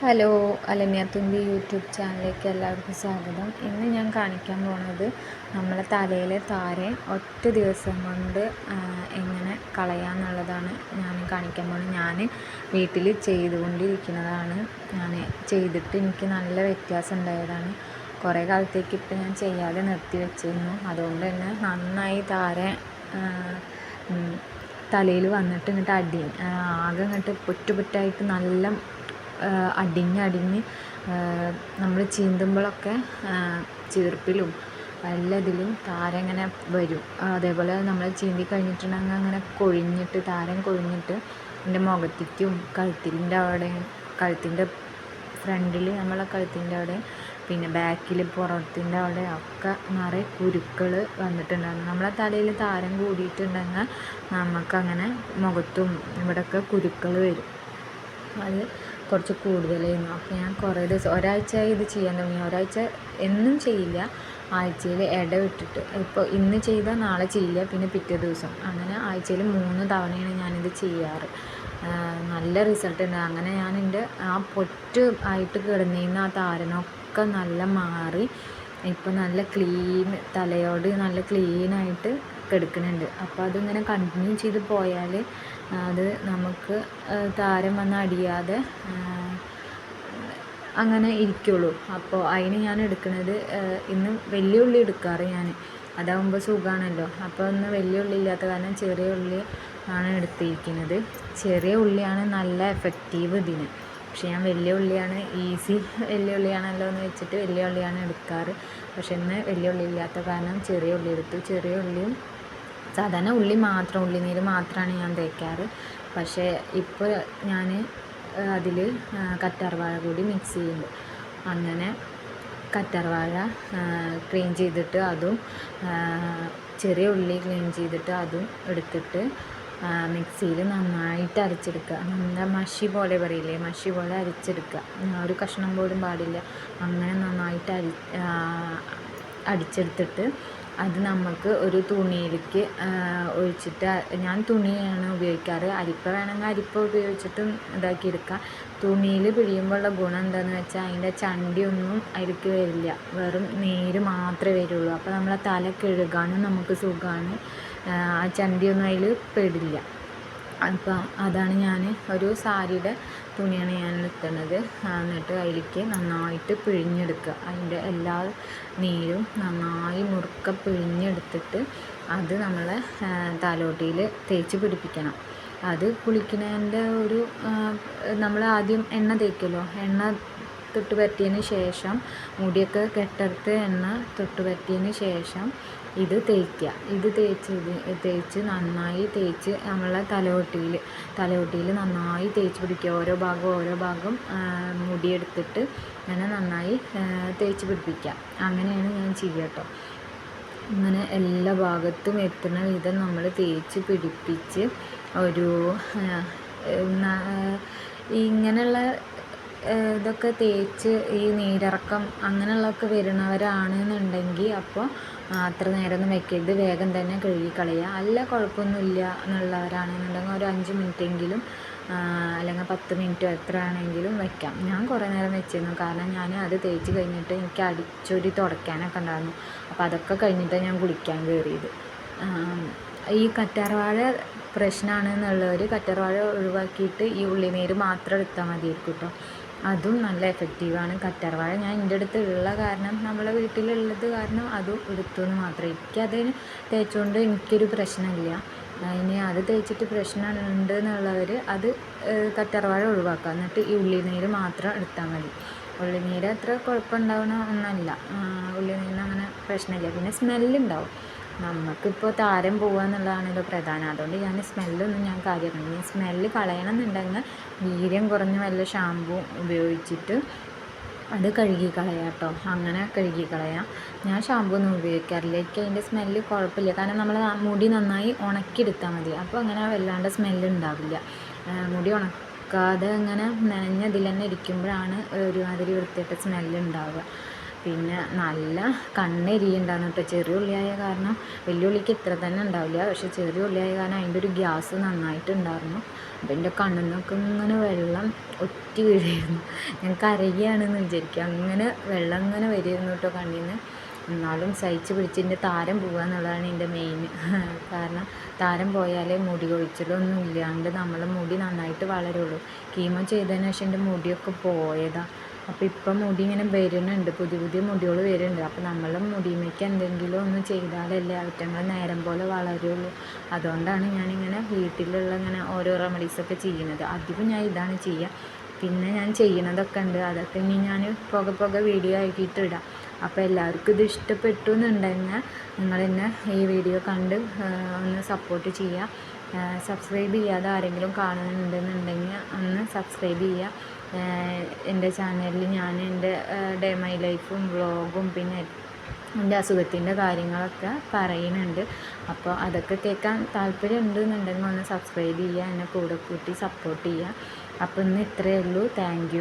Hello അലമ്യാത്തുമ്പി YouTube ചാനലിലേക്ക് എല്ലാവർക്കും സ്വാഗതം. ഇന്ന് ഞാൻ കാണിക്കാൻ പോണത് നമ്മളെ തലയിലെ താരെ ഒറ്റ ദിവസം കൊണ്ട് എങ്ങനെ കളയാന്നുള്ളതാണ് ഞാൻ കാണിക്കാൻ പോണത്. ഞാൻ വീട്ടിൽ ചെയ്തുകൊണ്ടിരിക്കുന്നതാണ്. ഞാൻ ചെയ്തിട്ട് എനിക്ക് നല്ല വ്യത്യാസം ഉണ്ടായതാണ്. കുറേ കാലത്തേക്ക് ഇപ്പം ഞാൻ ചെയ്യാതെ നിർത്തി വെച്ചിരുന്നു. അതുകൊണ്ട് തന്നെ നന്നായി താരെ തലയിൽ വന്നിട്ട് ഇങ്ങോട്ട് അടി ആകെ ഇങ്ങോട്ട് പുറ്റുപുറ്റായിട്ട് നല്ല അടിഞ്ഞ് അടിഞ്ഞ് നമ്മൾ ചീന്തുമ്പോഴൊക്കെ ചീർപ്പിലും എല്ലാത്തിലും താര ഇങ്ങനെ വരും അതേപോലെ നമ്മൾ ചീന്തി കഴിഞ്ഞിട്ടുണ്ടെങ്കിൽ അങ്ങനെ കൊഴിഞ്ഞിട്ട് താരം കൊഴിഞ്ഞിട്ട് എന്റെ മുഖത്തേക്കും കഴുത്തിന്റെ അവിടെ കഴുത്തിന്റെ ഫ്രണ്ടിൽ നമ്മളെ കഴുത്തിന്റെ അവിടെ പിന്നെ ബാക്കിൽ പുറത്തിന്റെ അവിടെ ഒക്കെ നിറയെ കുരുക്കൾ വന്നിട്ടുണ്ടായിരുന്നു. നമ്മളെ തലയിൽ താരം കൂടിയിട്ടുണ്ടെങ്കിൽ നമുക്കങ്ങനെ മുഖത്തും ഇവിടെയൊക്കെ കുരുക്കൾ വരും. അത് കുറച്ച് കൂടുതലായിരുന്നു അപ്പോൾ ഞാൻ കുറേ ദിവസം ഒരാഴ്ച ഇത് ചെയ്യാൻ തുടങ്ങി. ഒരാഴ്ച എന്നും ചെയ്യില്ല. ആഴ്ചയിൽ ഇടവിട്ടിട്ട് ഇപ്പോൾ ഇന്ന് ചെയ്താൽ നാളെ ചെയ്യില്ല. പിന്നെ പിറ്റേ ദിവസം. അങ്ങനെ ആഴ്ചയിൽ മൂന്ന് തവണയാണ് ഞാനിത് ചെയ്യാറ്. നല്ല റിസൾട്ട് ഉണ്ട്. അങ്ങനെ ഞാൻ എന്റെ ആ പൊറ്റ് ആയിട്ട് കിടന്നിരുന്ന ആ താരനൊക്കെ നല്ല മാറി. ഇപ്പം നല്ല ക്ലീൻ തലയോട് നല്ല ക്ലീനായിട്ട് കിടക്കുന്നുണ്ട് അപ്പോൾ അതിങ്ങനെ കണ്ടിന്യൂ ചെയ്ത് പോയാൽ അത് നമുക്ക് താരം വന്ന് അടിയാതെ അങ്ങനെ ഇരിക്കുള്ളൂ. അപ്പോൾ അതിന് ഞാൻ എടുക്കുന്നത് ഇന്ന് വലിയ ഉള്ളി എടുക്കാറ് ഞാൻ അതാകുമ്പോൾ സുഖമാണല്ലോ അപ്പോൾ ഇന്ന് വലിയ ഉള്ളി ഇല്ലാത്ത കാരണം ചെറിയ ഉള്ളി ആണ് എടുത്തിരിക്കുന്നത്. ചെറിയ ഉള്ളിയാണ് നല്ല എഫക്റ്റീവ് ഇതിന്. പക്ഷേ ഞാൻ വലിയ ഉള്ളിയാണ് ഈസി വലിയ ഉള്ളിയാണല്ലോ എന്ന് വെച്ചിട്ട് വലിയ ഉള്ളിയാണ് എടുക്കാറ്. പക്ഷെ ഇന്ന് വലിയ ഉള്ളി ഇല്ലാത്ത കാരണം ചെറിയ ഉള്ളി എടുത്തു. ചെറിയ ഉള്ളിയും സാധാരണ ഉള്ളി മാത്രം ഉള്ളിനീര് മാത്രമാണ് ഞാൻ തേക്കാറ്. പക്ഷേ ഇപ്പോൾ ഞാൻ അതിൽ കറ്റാർവാഴ കൂടി മിക്സ് ചെയ്യുന്നു. അങ്ങനെ കറ്റാർവാഴ ക്ലീൻ ചെയ്തിട്ട് അതും ചെറിയ ഉള്ളി ക്ലീൻ ചെയ്തിട്ട് അതും എടുത്തിട്ട് മിക്സിയിൽ നന്നായിട്ട് അരച്ചെടുക്കുക. നല്ല മഷി പോലെ പറയില്ലേ? മഷി പോലെ അരച്ചെടുക്കുക. ഒരു കഷ്ണം പോലും പാടില്ല. അങ്ങനെ നന്നായിട്ട് അരി അടിച്ചെടുത്തിട്ട് അത് നമുക്ക് ഒരു തുണിയിലേക്ക് ഒഴിച്ചിട്ട് ഞാൻ തുണിയാണ് ഉപയോഗിക്കാറ്. അരിപ്പ വേണമെങ്കിൽ അരിപ്പ ഉപയോഗിച്ചിട്ടും ഇതാക്കി എടുക്കാം. തുണിയിൽ പിഴിയുമ്പോഴുള്ള ഗുണം എന്താണെന്ന് വെച്ചാൽ അതിന്റെ ചണ്ടിയൊന്നും അരിക്ക് വരില്ല. വെറും നീര് മാത്രമേ വരുള്ളൂ. അപ്പോൾ നമ്മളെ തല കഴുകാനും നമുക്ക് സുഖമാണ്. ആ ചണ്ടിയൊന്നും അതിൽ പെടില്ല. അപ്പം അതാണ് ഞാൻ ഒരു സാരിയുടെ തുണിയാണ് ഞാൻ എടുക്കുന്നത് എന്നിട്ട് അതിലേക്ക് നന്നായിട്ട് പിഴിഞ്ഞെടുക്കുക. അതിന്റെ എല്ലാ നീരും നന്നായി മുറുക്ക പിഴിഞ്ഞെടുത്തിട്ട് അത് നമ്മൾ തലോട്ടിയിൽ തേച്ച് പിടിപ്പിക്കണം. അത് കുളിക്കുന്നതിന്റെ ഒരു നമ്മൾ ആദ്യം എണ്ണ തേക്കുമല്ലോ. എണ്ണ തൊട്ട് പറ്റിയതിന് ശേഷം മുടിയൊക്കെ കെട്ടടുത്ത് എണ്ണ തൊട്ട് പറ്റിയതിന് ശേഷം ഇത് തേക്കുക ഇത് തേച്ച് തേച്ച് നന്നായി തേച്ച് നമ്മളെ തലയോട്ടിയിൽ തലയോട്ടിയിൽ നന്നായി തേച്ച് പിടിക്കുക. ഓരോ ഭാഗം ഓരോ ഭാഗം മുടിയെടുത്തിട്ട് അങ്ങനെ നന്നായി തേച്ച് പിടിപ്പിക്കുക. അങ്ങനെയാണ് ഞാൻ ചെയ്യുക കേട്ടോ. ഇങ്ങനെ എല്ലാ ഭാഗത്തും എത്തുന്ന വിധം നമ്മൾ തേച്ച് പിടിപ്പിച്ച് ഒരു ഇങ്ങനെയുള്ള ഇതൊക്കെ തേച്ച് ഈ നീരിറക്കം അങ്ങനെയുള്ളതൊക്കെ വരുന്നവരാണെന്നുണ്ടെങ്കിൽ അപ്പോൾ അത്ര നേരമൊന്നും വെക്കരുത് വേഗം തന്നെ കഴുകി കളയുക. അല്ല കുഴപ്പമൊന്നുമില്ല എന്നുള്ളവരാണെന്നുണ്ടെങ്കിൽ ഒരു അഞ്ച് മിനിറ്റെങ്കിലും അല്ലെങ്കിൽ പത്ത് മിനിറ്റോ എത്ര ആണെങ്കിലും വെക്കാം. ഞാൻ കുറേ നേരം വെച്ചിരുന്നു. കാരണം ഞാൻ അത് തേച്ച് കഴിഞ്ഞിട്ട് എനിക്ക് അടിച്ചൊരി തുടയ്ക്കാനൊക്കെ ഉണ്ടായിരുന്നു. അപ്പോൾ അതൊക്കെ കഴിഞ്ഞിട്ട് ഞാൻ കുളിക്കാൻ കയറിയത്. ഈ കറ്റാർവാഴ പ്രശ്നമാണ് എന്നുള്ളവർ കറ്റാർവാഴ ഒഴിവാക്കിയിട്ട് ഈ ഉള്ളിനീര് മാത്രം എടുത്താൽ മതിയായിരിക്കും കേട്ടോ. അതും നല്ല എഫക്റ്റീവാണ് കറ്റാർവാഴ ഞാൻ എന്റെ അടുത്ത് ഉള്ള കാരണം നമ്മളെ വീട്ടിലുള്ളത് കാരണം അതും എടുത്തു എന്ന് മാത്രമേ. എനിക്കതിന് തേച്ചുകൊണ്ട് എനിക്കൊരു പ്രശ്നമില്ല. ഇനി അത് തേച്ചിട്ട് പ്രശ്നമുണ്ട് എന്നുള്ളവർ അത് കറ്റർവാഴ ഒഴിവാക്കുക. എന്നിട്ട് ഈ ഉള്ളിനീര് മാത്രം എടുത്താൽ മതി. ഉള്ളിനീര് അത്ര കുഴപ്പമുണ്ടാവണ ഒന്നല്ല. ഉള്ളിനീരിന് അങ്ങനെ പ്രശ്നമില്ല. പിന്നെ സ്മെല്ലുണ്ടാവും നമുക്കിപ്പോൾ താരം പോവുക എന്നുള്ളതാണല്ലോ പ്രധാനം. അതുകൊണ്ട് ഞാൻ സ്മെല്ലൊന്നും ഞാൻ കാര്യമാക്കണം. ഇനി സ്മെല്ല് കളയണം എന്നുണ്ടെങ്കിൽ വീര്യം കുറഞ്ഞ വല്ല ഷാമ്പൂ ഉപയോഗിച്ചിട്ട് അത് കഴുകി കളയാം കേട്ടോ. അങ്ങനെ കഴുകി കളയാം ഞാൻ ഷാമ്പൂ ഒന്നും ഉപയോഗിക്കാറില്ല. എനിക്ക് അതിന്റെ സ്മെല്ല് കുഴപ്പമില്ല. കാരണം നമ്മൾ മുടി നന്നായി ഉണക്കിയെടുത്താൽ മതി. അപ്പോൾ അങ്ങനെ വല്ലാണ്ട് സ്മെല്ല് ഉണ്ടാവില്ല. മുടി ഉണക്കാതെ അങ്ങനെ നനഞ്ഞതിൽ തന്നെ ഇരിക്കുമ്പോഴാണ് ഒരുമാതിരി വൃത്തിയായിട്ട് സ്മെല്ല് ഉണ്ടാവുക. പിന്നെ നല്ല കണ്ണെരിയുണ്ടായിരുന്നു കേട്ടോ. ചെറിയ ഉള്ളിയായ കാരണം വലിയ ഉള്ളിക്ക് ഇത്ര തന്നെ ഉണ്ടാവില്ല. പക്ഷെ ചെറിയ ഉള്ളിയായ കാരണം അതിന്റെ ഒരു ഗ്യാസ് നന്നായിട്ടുണ്ടായിരുന്നു. അപ്പം എന്റെ കണ്ണിൽ നിന്നൊക്കെ ഇങ്ങനെ വെള്ളം ഒറ്റി വീഴായിരുന്നു ഞാൻ കരയുകയാണെന്ന് വിചാരിക്കുക. അങ്ങനെ വെള്ളം ഇങ്ങനെ വരുമായിരുന്നു കേട്ടോ കണ്ണിൽ നിന്ന് എന്നാലും സഹിച്ച് പിടിച്ച് എന്റെ താരം പോകുക എന്നുള്ളതാണ് എന്റെ മെയിൻ കാരണം. താരം പോയാലേ മുടി കൊഴിച്ചിലൊന്നും ഇല്ലാണ്ട് നമ്മളെ മുടി നന്നായിട്ട് വളരുള്ളൂ. കീമോ ചെയ്തതിന് ശേഷം എന്റെ മുടിയൊക്കെ പോയതാണ് അപ്പോൾ ഇപ്പം മുടി ഇങ്ങനെ വരുന്നുണ്ട്. പുതിയ പുതിയ മുടികൾ വരുന്നുണ്ട്. അപ്പോൾ നമ്മളെ മുടിമേക്ക് എന്തെങ്കിലും ഒന്ന് ചെയ്താലല്ലേ അവറ്റങ്ങൾ നേരം പോലെ വളരുള്ളൂ. അതുകൊണ്ടാണ് ഞാനിങ്ങനെ വീട്ടിലുള്ള ഇങ്ങനെ ഓരോ റെമഡീസൊക്കെ ചെയ്യുന്നത്. അധികം ഞാൻ ഇതാണ് ചെയ്യുക പിന്നെ ഞാൻ ചെയ്യുന്നതൊക്കെ ഉണ്ട്. അതൊക്കെ ഇനി ഞാൻ പുക പുക വീഡിയോ ആക്കിയിട്ട് ഇടാം. അപ്പോൾ എല്ലാവർക്കും ഇത് ഇഷ്ടപ്പെട്ടു എന്നുണ്ടെങ്കിൽ നിങ്ങൾ എന്നെ ഈ വീഡിയോ കണ്ട് ഒന്ന് സപ്പോർട്ട് ചെയ്യുക സബ്സ്ക്രൈബ് ചെയ്യാതെ ആരെങ്കിലും കാണുന്നുണ്ടെന്നുണ്ടെങ്കിൽ ഒന്ന് സബ്സ്ക്രൈബ് ചെയ്യുക എന്റെ ചാനലിൽ ഞാൻ എന്റെ ഡേ മൈ ലൈഫും വ്ളോഗും പിന്നെ എന്റെ അസുഖത്തിന്റെ കാര്യങ്ങളൊക്കെ പറയുന്നുണ്ട്. അപ്പോൾ അതൊക്കെ കേൾക്കാൻ താല്പര്യം എന്നുണ്ടെങ്കിൽ ഒന്ന് സബ്സ്ക്രൈബ് ചെയ്യുക എന്നെ കൂടെ കൂട്ടി സപ്പോർട്ട് ചെയ്യുക. അപ്പോൾ ഇന്ന് ഇത്രയേ ഉള്ളൂ. താങ്ക്